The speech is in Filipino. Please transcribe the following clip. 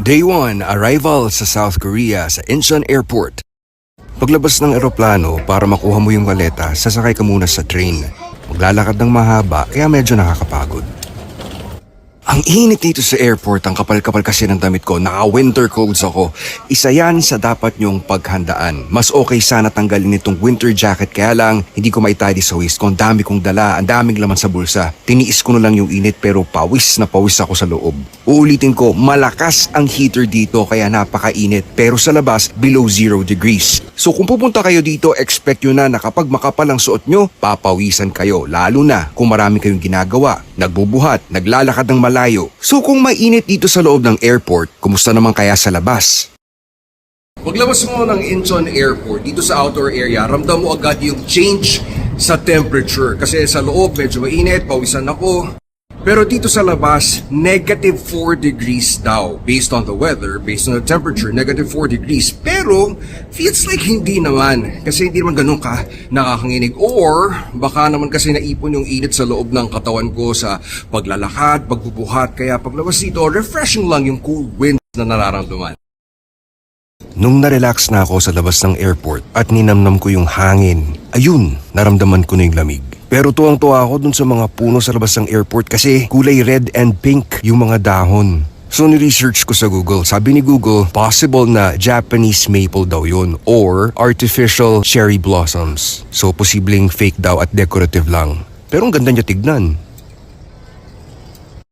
Day 1, arrival sa South Korea sa Incheon Airport. Paglabas ng eroplano para makuha mo yung maleta, sasakay ka muna sa train. Maglalakad ng mahaba kaya medyo nakakapagod. Ang init dito sa airport, ang kapal-kapal kasi ng damit ko, naka-winter clothes ako. Isa yan sa dapat nyong paghandaan. Mas okay sana tanggalin itong winter jacket kaya lang hindi ko maitali sa waist ko. Ang dami kong dala, ang daming laman sa bulsa. Tiniis ko na lang yung init pero pawis na pawis ako sa loob. Uulitin ko, malakas ang heater dito kaya napakainit pero sa labas below 0 degrees. So kung pupunta kayo dito, expect nyo na na kapag makapal ang suot nyo, papawisan kayo. Lalo na kung marami kayong ginagawa, nagbubuhat, naglalakad ng malayo. So kung mainit dito sa loob ng airport, kumusta naman kaya sa labas? Paglabas mo ng Incheon Airport, dito sa outdoor area, ramdam mo agad yung change sa temperature. Kasi sa loob, medyo mainit, pawisan ako. Pero dito sa labas, negative 4 degrees daw. Based on the weather, based on the temperature, negative 4 degrees. Pero, feels like hindi naman. Kasi hindi naman ganun ka nakakanginig. Or, baka naman kasi naipon yung init sa loob ng katawan ko sa paglalakad, pagbubuhat. Kaya paglabas dito, refreshing lang yung cool winds na nararamdaman. Nung na-relax na ako sa labas ng airport at ninamnam ko yung hangin, ayun, naramdaman ko na yung lamig. Pero tuwang-tuwa ako dun sa mga puno sa labas ng airport kasi kulay red and pink yung mga dahon. So ni-research ko sa Google. Sabi ni Google, possible na Japanese maple daw yun or artificial cherry blossoms. So posibleng fake daw at decorative lang. Pero ang ganda niya tignan.